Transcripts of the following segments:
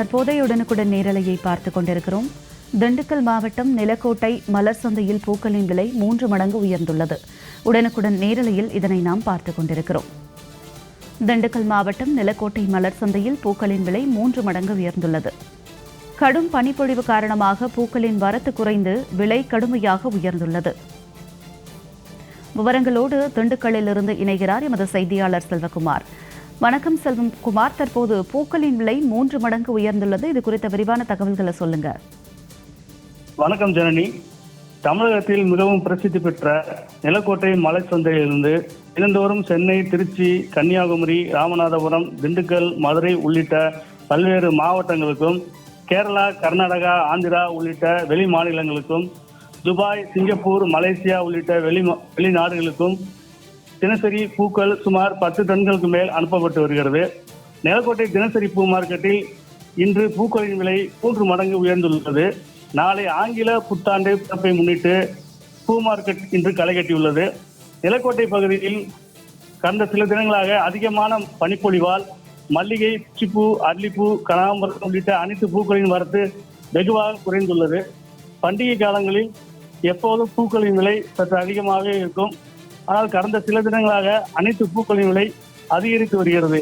தற்போதைய உடனுக்குடன் நேரலையை பார்த்துக் கொண்டிருக்கிறோம். திண்டுக்கல் மாவட்டம் நிலக்கோட்டை மலர் சந்தையில் பூக்களின் விலை மூன்று மடங்கு உயர்ந்துள்ளது. உடனுக்குடன் நேரலையில் இதனை நாம் பார்த்துக் கொண்டிருக்கிறோம். திண்டுக்கல் மாவட்டம் நிலக்கோட்டை மலர் சந்தையில் பூக்களின் விலை மூன்று மடங்கு உயர்ந்துள்ளது. கடும் பனிப்பொழிவு காரணமாக பூக்களின் வரத்து குறைந்து விலை கடுமையாக உயர்ந்துள்ளது. விவரங்களோடு திண்டுக்கல்லிலிருந்து இணைகிறார் எமது செய்தியாளர் செல்வகுமார். வணக்கம் செல்வம் குமார். தற்போது பூக்களின் விலை மூன்று மடங்கு உயர்ந்துள்ளது. இது குறித்த விரிவான தகவல்களை சொல்லுங்க. வணக்கம் ஜனனி. தமிழகத்தில் மிகவும் பிரசித்தி பெற்ற நிலக்கோட்டை மலை சந்தையிலிருந்து தினந்தோறும் சென்னை திருச்சி கன்னியாகுமரி ராமநாதபுரம் திண்டுக்கல் மதுரை உள்ளிட்ட பல்வேறு மாவட்டங்களுக்கும் கேரளா கர்நாடகா ஆந்திரா உள்ளிட்ட வெளி மாநிலங்களுக்கும் துபாய் சிங்கப்பூர் மலேசியா உள்ளிட்ட வெளி வெளிநாடுகளுக்கும் தினசரி பூக்கள் சுமார் பத்து டன்களுக்கு மேல் அனுப்பப்பட்டு வருகிறது. நிலக்கோட்டை தினசரி பூ மார்க்கெட்டில் இன்று பூக்களின் விலை மூன்று மடங்கு உயர்ந்துள்ளது. நாளை ஆங்கில புத்தாண்டு பிறப்பை முன்னிட்டு பூ மார்க்கெட் இன்று களை கட்டியுள்ளது நிலக்கோட்டை பகுதியில் கடந்த சில தினங்களாக அதிகமான பனிப்பொழிவால் மல்லிகை பிச்சிப்பூ அரளிப்பூ கனகாம்பரம் உள்ளிட்ட அனைத்து பூக்களின் வரத்து வெகுவாக குறைந்துள்ளது. பண்டிகை காலங்களில் எப்போதும் பூக்களின் விலை சற்று அதிகமாக இருக்கும். ஆனால் கடந்த சில தினங்களாக அனைத்து பூக்களின் விலை அதிகரித்து வருகிறது.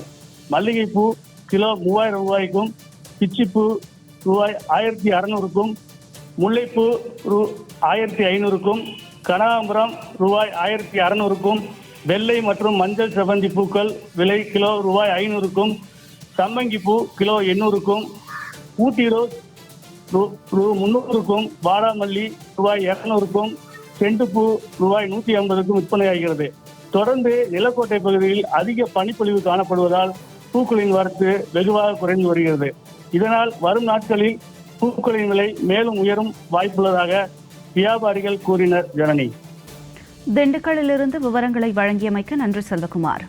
மல்லிகைப்பூ கிலோ மூவாயிரம் ரூபாய்க்கும் பிச்சிப்பூ ரூபாய் ஆயிரத்தி அறநூறுக்கும் முல்லைப்பூ ரூ ஆயிரத்தி ஐநூறுக்கும் கனகாம்பரம் ரூபாய் ஆயிரத்தி அறநூறுக்கும் வெள்ளை மற்றும் மஞ்சள் செவ்வந்தி பூக்கள் விலை கிலோ ரூபாய் ஐநூறுக்கும் சம்மங்கி பூ கிலோ எண்ணூறுக்கும் ஊட்டி ரோஸ் ரூ ரூ முந்நூறுக்கும் வாடாமல்லி ரூபாய் இரநூறுக்கும் செண்டுப்பூ ரூபாய் நூற்றி ஐம்பதுக்கும் விற்பனையாகிறது. தொடர்ந்து நிலக்கோட்டை பகுதியில் அதிக பனிப்பொழிவு காணப்படுவதால் பூக்களின் வரத்து வெகுவாக குறைந்து வருகிறது. இதனால் வரும் நாட்களில் பூக்களின் விலை மேலும் உயரும் வாய்ப்புள்ளதாக வியாபாரிகள் கூறினர் ஜனனி. திண்டுக்கல்லிலிருந்து விவரங்களை வழங்கியமைக்கு நன்றி செல்வகுமார்.